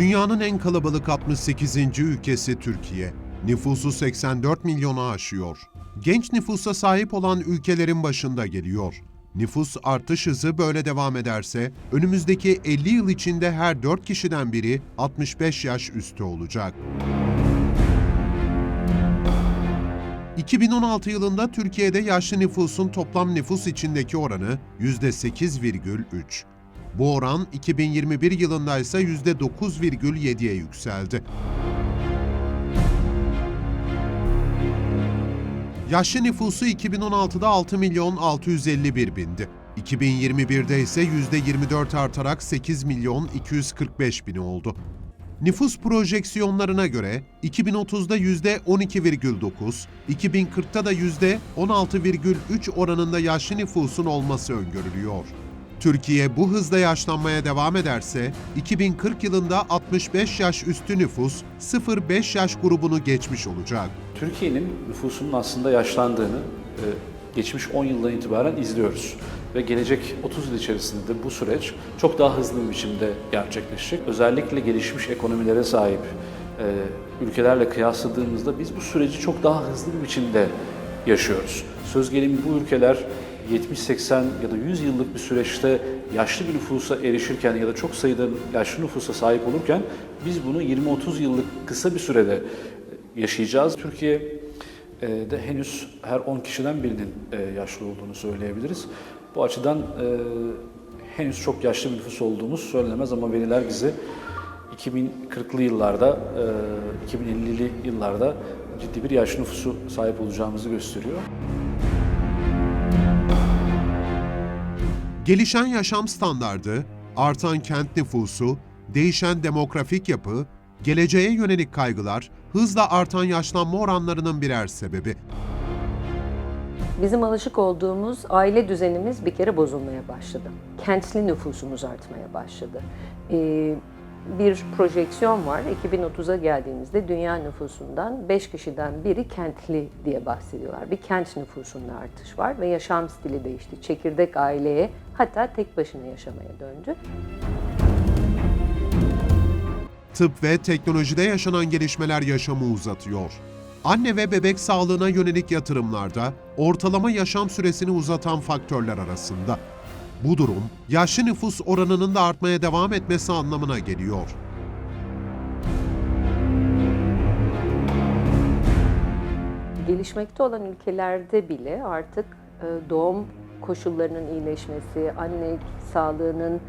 Dünyanın en kalabalık 68. ülkesi Türkiye. Nüfusu 84 milyonu aşıyor. Genç nüfusa sahip olan ülkelerin başında geliyor. Nüfus artış hızı böyle devam ederse önümüzdeki 50 yıl içinde her 4 kişiden biri 65 yaş üstü olacak. 2016 yılında Türkiye'de yaşlı nüfusun toplam nüfus içindeki oranı %8,3. Bu oran 2021 yılında ise %9,7'ye yükseldi. Yaşlı nüfusu 2016'da 6 milyon 651 bindi. 2021'de ise %24 artarak 8 milyon 245 bin oldu. Nüfus projeksiyonlarına göre 2030'da %12,9, 2040'ta da %16,3 oranında yaşlı nüfusun olması öngörülüyor. Türkiye bu hızla yaşlanmaya devam ederse 2040 yılında 65 yaş üstü nüfus 0-5 yaş grubunu geçmiş olacak. Türkiye'nin nüfusunun aslında yaşlandığını e, geçmiş 10 yıldan itibaren izliyoruz. Ve gelecek 30 yıl içerisinde bu süreç çok daha hızlı bir biçimde gerçekleşecek. Özellikle gelişmiş ekonomilere sahip e, ülkelerle kıyasladığımızda biz bu süreci çok daha hızlı bir biçimde yaşıyoruz. Söz gelimi bu ülkeler 70-80 ya da 100 yıllık bir süreçte yaşlı bir nüfusa erişirken ya da çok sayıda yaşlı nüfusa sahip olurken biz bunu 20-30 yıllık kısa bir sürede yaşayacağız. Türkiye e, de henüz her 10 kişiden birinin e, yaşlı olduğunu söyleyebiliriz. Bu açıdan e, henüz çok yaşlı bir nüfus olduğumuz söylenemez ama veriler bizi 2040'lı yıllarda, 2050'li yıllarda ciddi bir yaşlı nüfusu sahip olacağımızı gösteriyor. Gelişen yaşam standardı, artan kent nüfusu, değişen demografik yapı, geleceğe yönelik kaygılar, hızla artan yaşlanma oranlarının birer sebebi. Bizim alışık olduğumuz aile düzenimiz bir kere bozulmaya başladı. Kentli nüfusumuz artmaya başladı. Ee, bir projeksiyon var. 2030'a geldiğimizde dünya nüfusundan 5 kişiden biri kentli diye bahsediyorlar. Bir kent nüfusunda artış var ve yaşam stili değişti. Çekirdek aileye hatta tek başına yaşamaya döndü. Tıp ve teknolojide yaşanan gelişmeler yaşamı uzatıyor. Anne ve bebek sağlığına yönelik yatırımlarda ortalama yaşam süresini uzatan faktörler arasında. Bu durum, yaşlı nüfus oranının da artmaya devam etmesi anlamına geliyor. Gelişmekte olan ülkelerde bile artık e, doğum koşullarının iyileşmesi, anne sağlığının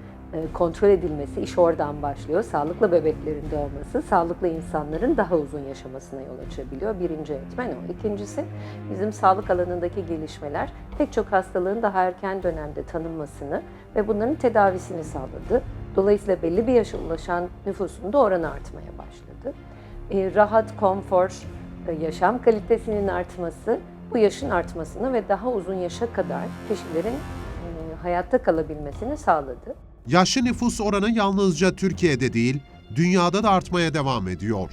kontrol edilmesi, iş oradan başlıyor. Sağlıklı bebeklerin doğması, sağlıklı insanların daha uzun yaşamasına yol açabiliyor. Birinci etmen o. İkincisi, bizim sağlık alanındaki gelişmeler pek çok hastalığın daha erken dönemde tanınmasını ve bunların tedavisini sağladı. Dolayısıyla belli bir yaşa ulaşan nüfusun da oranı artmaya başladı. E, rahat, konfor, e, yaşam kalitesinin artması, bu yaşın artmasını ve daha uzun yaşa kadar kişilerin e, hayatta kalabilmesini sağladı. Yaşlı nüfus oranı yalnızca Türkiye'de değil, dünyada da artmaya devam ediyor.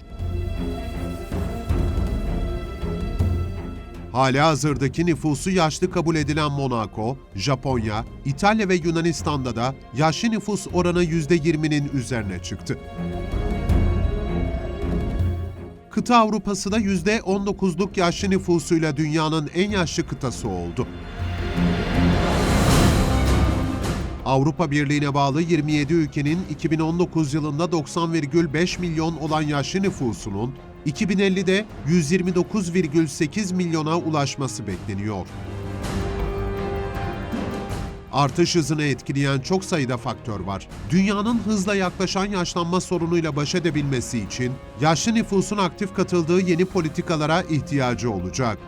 Hali hazırdaki nüfusu yaşlı kabul edilen Monaco, Japonya, İtalya ve Yunanistan'da da yaşlı nüfus oranı %20'nin üzerine çıktı. Kıta Avrupası da %19'luk yaşlı nüfusuyla dünyanın en yaşlı kıtası oldu. Avrupa Birliği'ne bağlı 27 ülkenin 2019 yılında 90,5 milyon olan yaşlı nüfusunun 2050'de 129,8 milyona ulaşması bekleniyor. Artış hızını etkileyen çok sayıda faktör var. Dünyanın hızla yaklaşan yaşlanma sorunuyla baş edebilmesi için yaşlı nüfusun aktif katıldığı yeni politikalara ihtiyacı olacak.